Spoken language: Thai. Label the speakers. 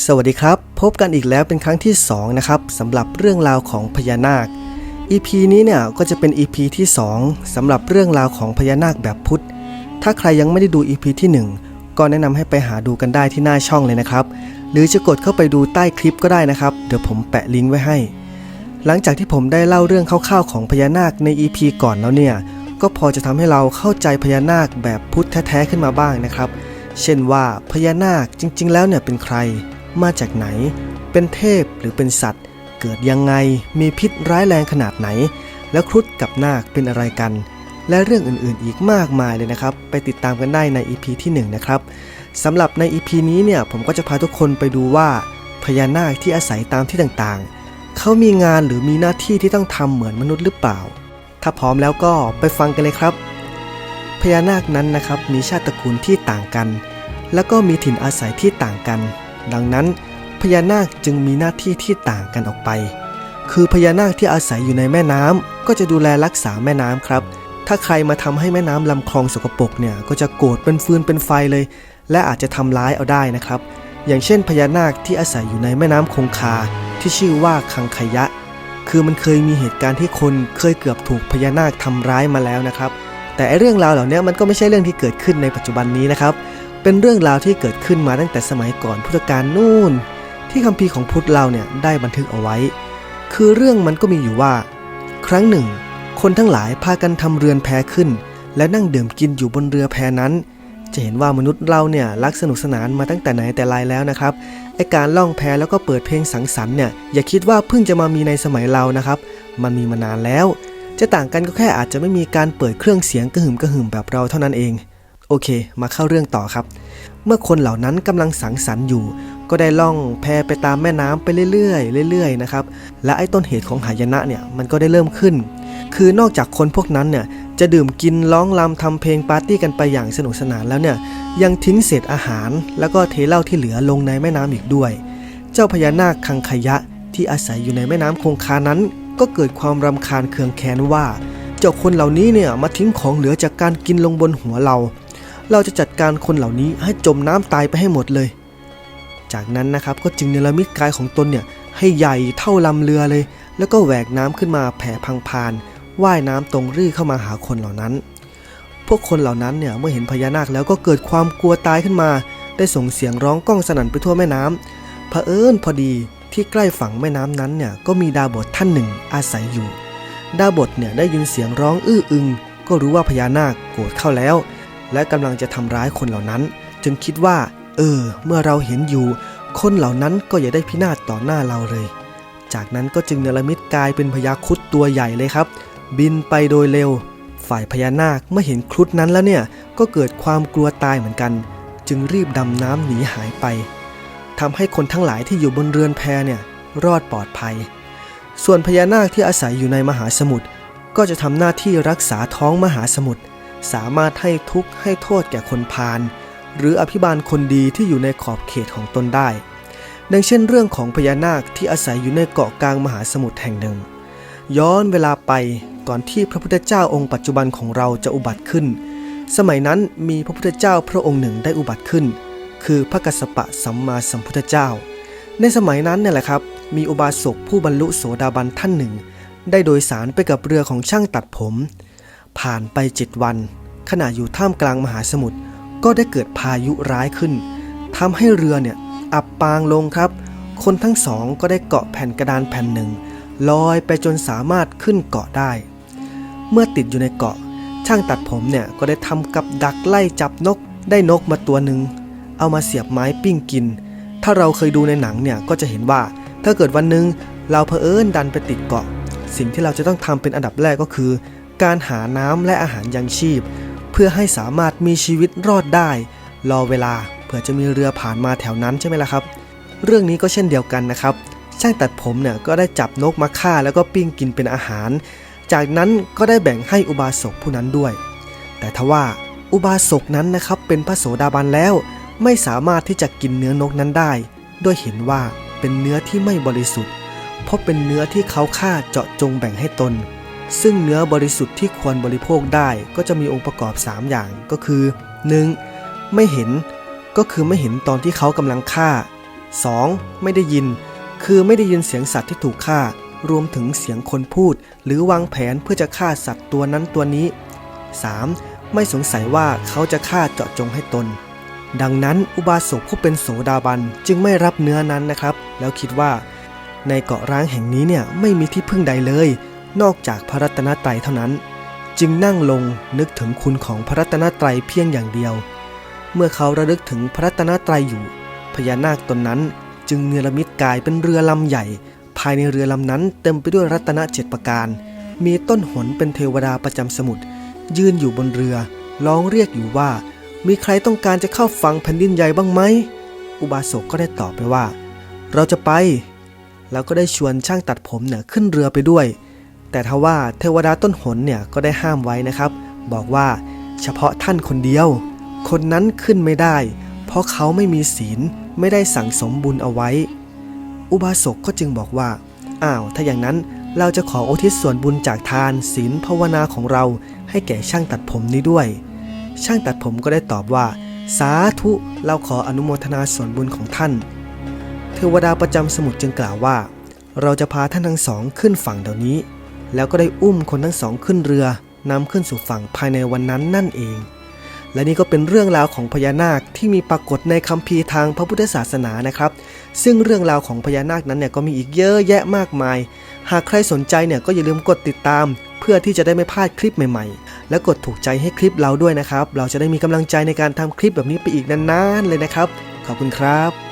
Speaker 1: สวัสดีครับ พบกันอีกแล้วเป็นครั้งที่2นะครับสำหรับเรื่องราวของพญานาค EP นี้เนี่ยก็จะเป็น EP ที่ 2สำหรับเรื่องราวของพญานาคแบบพุทธ ถ้าใครยังไม่ได้ดู EP ที่ 1 ก็แนะนำให้ไปหาดูกันได้ที่หน้าช่องเลยนะครับ หรือจะกดเข้าไปดูใต้คลิปก็ได้นะครับ เดี๋ยวผมแปะลิงก์ไว้ให้ หลังจากที่ผมได้เล่าเรื่องคร่าวๆของพญานาคใน EP ก่อนแล้วเนี่ยก็พอจะทำให้เราเข้าใจพญานาคแบบพุทธแท้ๆขึ้นมาบ้างนะครับ เช่นว่าพญานาคจริง ๆ แล้วเนี่ยเป็นใคร มาจากไหน เป็นเทพหรือเป็นสัตว์ เกิดยังไงมีพิษร้ายแรงขนาดไหน แล้วครุฑกับนาคเป็นอะไรกัน และเรื่องอื่นๆอีกมากมายเลยนะครับ ไปติดตามกันได้ใน EP ที่ 1 นะครับสำหรับใน EP นี้เนี่ยผมก็จะพาทุกคนไปดูว่าพญานาคที่อาศัยตามที่ต่างๆ เขามีงานหรือมีหน้าที่ที่ต้องทำเหมือนมนุษย์หรือเปล่า ถ้าพร้อมแล้วก็ไปฟังกันเลยครับพญานาคนั้นนะครับมีชาติตระกูลที่ต่างกัน แล้วก็มีถิ่นอาศัยที่ต่างกัน ดังนั้นพญานาคจึงมีหน้าที่ที่ต่างกันออกไป คือพญานาคที่อาศัยอยู่ในแม่น้ำก็จะดูแลรักษาแม่น้ำครับ ถ้าใครมาทำให้แม่น้ำลำคลองสกปรกเนี่ยก็จะโกรธเป็นฟืนเป็นไฟเลย และอาจจะทำร้ายเอาได้นะครับ อย่างเช่นพญานาคที่อาศัยอยู่ในแม่น้ำคงคาที่ชื่อว่าคังคยะ คือมันเคยมีเหตุการณ์ที่คนเคยเกือบถูกพญานาคทำร้ายมาแล้วนะครับ แต่เรื่องราวเหล่านี้มันก็ไม่ใช่เรื่องที่เกิดขึ้นในปัจจุบันนี้นะครับ เป็นเรื่องราวที่เกิดขึ้นมาตั้งแต่สมัยก่อนพุทธกาลนู่น ที่คัมภีร์ของพุทธเราเนี่ยได้บันทึกเอาไว้ คือเรื่องมันก็มีอยู่ว่า ครั้งหนึ่ง คนทั้งหลายพากันทำเรือนแพขึ้น และนั่งดื่มกินอยู่บนเรือแพนั้น จะเห็นว่ามนุษย์เราเนี่ยรักสนุกสนานมาตั้งแต่ไหนแต่ไรแล้วนะครับไอการล่องแพแล้วก็เปิดเพลงสังสรรค์เนี่ยอย่าคิดว่าเพิ่งจะมามีในสมัยเรานะครับ มันมีมานานแล้ว จะต่างกันก็แค่อาจจะไม่มีการเปิดเครื่องเสียงกระหึ่มกระหึ่มแบบเราเท่านั้นเอง โอเค มาเข้าเรื่องต่อครับ เมื่อคนเหล่านั้นกำลังสังสรรค์อยู่ ก็ได้ล่องแพไปตามแม่น้ำไปเรื่อยๆเรื่อยๆนะครับ และไอ้ต้นเหตุของหายนะเนี่ยมันก็ได้เริ่มขึ้น คือนอกจากคนพวกนั้นเนี่ยจะดื่มกินร้องรำทำเพลงปาร์ตี้กันไปอย่างสนุกสนานแล้วเนี่ยยังทิ้งเศษอาหาร แล้วก็เทเหล้าที่เหลือลงในแม่น้ำอีกด้วย เจ้าพญานาคคังขยะที่อาศัยอยู่ในแม่น้ำคงคานั้น ก็เกิดความรำคาญเคืองแค้นว่า เจ้าคนเหล่านี้เนี่ยมาทิ้งของเหลือจากการกินลงบนหัวเรา เราจะจัดการคนเหล่านี้ให้จมน้ำตายไปให้หมดเลย จากนั้นนะครับก็จึงเนรมิตกายของตนเนี่ยให้ใหญ่เท่าลำเรือเลย แล้วก็แหวกน้ำขึ้นมาแผ่พังพานว่ายน้ำตรงรี่เข้ามาหาคนเหล่านั้น พวกคนเหล่านั้นเนี่ยเมื่อเห็นพญานาคแล้วก็เกิดความกลัวตายขึ้นมา ได้ส่งเสียงร้องก้องสนั่นไปทั่วแม่น้ำเผอิญพอดีที่ใกล้ฝั่งแม่น้ำนั้นเนี่ยก็มีดาบทท่านหนึ่งอาศัยอยู่ ดาบทเนี่ยได้ยินเสียงร้องอื้ออึง ก็รู้ว่าพญานาคโกรธเข้าแล้ว และกำลังจะทำร้ายคนเหล่านั้น จึงคิดว่า เออ เมื่อเราเห็นอยู่ คนเหล่านั้นก็อย่าได้พินาศต่อหน้าเราเลย จากนั้นก็จึงเนรมิตกายเป็นพญาครุดตัวใหญ่เลยครับ บินไปโดยเร็ว ฝ่ายพญานาคเมื่อเห็นครุฑนั้นแล้วเนี่ยก็เกิดความกลัวตายเหมือนกัน จึงรีบดำน้ำหนีหายไปทำให้คนทั้งหลายที่อยู่บนเรือนแพเนี่ยรอดปลอดภัย ส่วนพญานาคที่อาศัยอยู่ในมหาสมุทรก็จะทำหน้าที่รักษาท้องมหาสมุทร สามารถให้ทุกข์ให้โทษแก่คนพาลหรืออภิบาลคนดีที่อยู่ในขอบเขตของตนได้ ดังเช่นเรื่องของพญานาคที่อาศัยอยู่ในเกาะกลางมหาสมุทรแห่งหนึ่ง ย้อนเวลาไปก่อนที่พระพุทธเจ้าองค์ปัจจุบันของเราจะอุบัติขึ้น สมัยนั้นมีพระพุทธเจ้าพระองค์หนึ่งได้อุบัติขึ้น คือพระกัสสปะสัมมาสัมพุทธเจ้า ในสมัยนั้นเนี่ยแหละครับ มีอุบาสกผู้บรรลุโสดาบันท่านหนึ่ง ได้โดยสารไปกับเรือของช่างตัดผม ผ่านไปเจ็ดวัน ขณะอยู่ท่ามกลางมหาสมุทรก็ได้เกิดพายุร้ายขึ้นทำให้เรือเนี่ยอับปางลงครับ คนทั้งสองก็ได้เกาะแผ่นกระดานแผ่นหนึ่งลอยไปจนสามารถขึ้นเกาะได้ เมื่อติดอยู่ในเกาะ ช่างตัดผมเนี่ยก็ได้ทำกับดักไล่จับนกได้นกมาตัวหนึ่งเอามาเสียบไม้ปิ้งกิน ถ้าเราเคยดูในหนังเนี่ยก็จะเห็นว่า ถ้าเกิดวันหนึ่งเราเผอิญดันไปติดเกาะ สิ่งที่เราจะต้องทำเป็นอันดับแรกก็คือ การหาน้ำและอาหารยังชีพ เพื่อให้สามารถมีชีวิตรอดได้ รอเวลาเผื่อจะมีเรือผ่านมาแถวนั้นใช่ไหมล่ะครับ เรื่องนี้ก็เช่นเดียวกันนะครับช่างตัดผมเนี่ยก็ได้จับนกมาฆ่าแล้วก็ปิ้งกินเป็นอาหาร จากนั้นก็ได้แบ่งให้อุบาสกผู้นั้นด้วย แต่ทว่าอุบาสกนั้นนะครับเป็นพระโสดาบันแล้ว ไม่สามารถที่จะกินเนื้อนกนั้นได้ ด้วยเห็นว่าเป็นเนื้อที่ไม่บริสุทธิ์ เพราะเป็นเนื้อที่เขาฆ่าเจาะจงแบ่งให้ตน ซึ่งเนื้อบริสุทธิ์ที่ควรบริโภคได้ก็จะมีองค์ประกอบ 3 อย่างก็คือ 1. ไม่เห็นก็คือไม่เห็นตอนที่เขากำลังฆ่า 2. ไม่ได้ยิน คือไม่ได้ยินเสียงสัตว์ที่ถูกฆ่า รวมถึงเสียงคนพูด หรือวางแผนเพื่อจะฆ่าสัตว์ตัวนั้นตัวนี้ 3. ไม่สงสัยว่าเขาจะฆ่าเจาะจงให้ตน ดังนั้นอุบาสกผู้เป็นโสดาบันจึงไม่รับเนื้อนั้นนะครับ แล้วคิดว่า ในเกาะร้างแห่งนี้เนี่ยไม่มีที่พึ่งใดเลย นอกจากพระรัตนตรัยเท่านั้น จึงนั่งลงนึกถึงคุณของพระรัตนตรัยเพียงอย่างเดียว เมื่อเขาระลึกถึงพระรัตนตรัยอยู่ พญานาคตนนั้นจึงเนรมิตกายเป็นเรือลำใหญ่ ภายในเรือลำนั้นเต็มไปด้วยรัตนเจ็ดประการ มีต้นหนเป็นเทวดาประจำสมุทรยืนอยู่บนเรือร้องเรียกอยู่ว่า มีใครต้องการจะเข้าฟังแผ่นดินใหญ่บ้างไหมอุบาสกก็ได้ตอบไปว่า เราจะไป แล้วก็ได้ชวนช่างตัดผมเนี่ยขึ้นเรือไปด้วย แต่ทว่าเทวดาต้นหนเนี่ยก็ได้ห้ามไว้นะครับ บอกว่าเฉพาะท่านคนเดียว คนนั้นขึ้นไม่ได้ เพราะเขาไม่มีศีลไม่ได้สั่งสมบุญเอาไว้ อุบาสกก็จึงบอกว่า อ้าว ถ้าอย่างนั้นเราจะขออุทิศส่วนบุญจากทานศีลภาวนาของเรา ให้แก่ช่างตัดผมนี้ด้วย ช่างตัดผมก็ได้ตอบว่า สาธุเราขออนุโมทนาส่วนบุญของท่านเทวดาประจำสมุทรจึงกล่าวว่า เราจะพาท่านทั้งสองขึ้นฝั่งเดี๋ยวนี้ แล้วก็ได้อุ้มคนทั้งสองขึ้นเรือนำขึ้นสู่ฝั่งภายในวันนั้นนั่นเอง และนี่ก็เป็นเรื่องราวของพญานาคที่มีปรากฏในคัมภีร์ทางพระพุทธศาสนานะครับ ซึ่งเรื่องราวของพญานาคนั้นเนี่ยก็มีอีกเยอะแยะมากมาย หากใครสนใจเนี่ยก็อย่าลืมกดติดตาม เพื่อที่จะได้ไม่พลาดคลิปใหม่ๆ และกดถูกใจให้คลิปเราด้วยนะครับ เราจะได้มีกำลังใจในการทำคลิปแบบนี้ไปอีกนานๆเลยนะครับ ขอบคุณครับ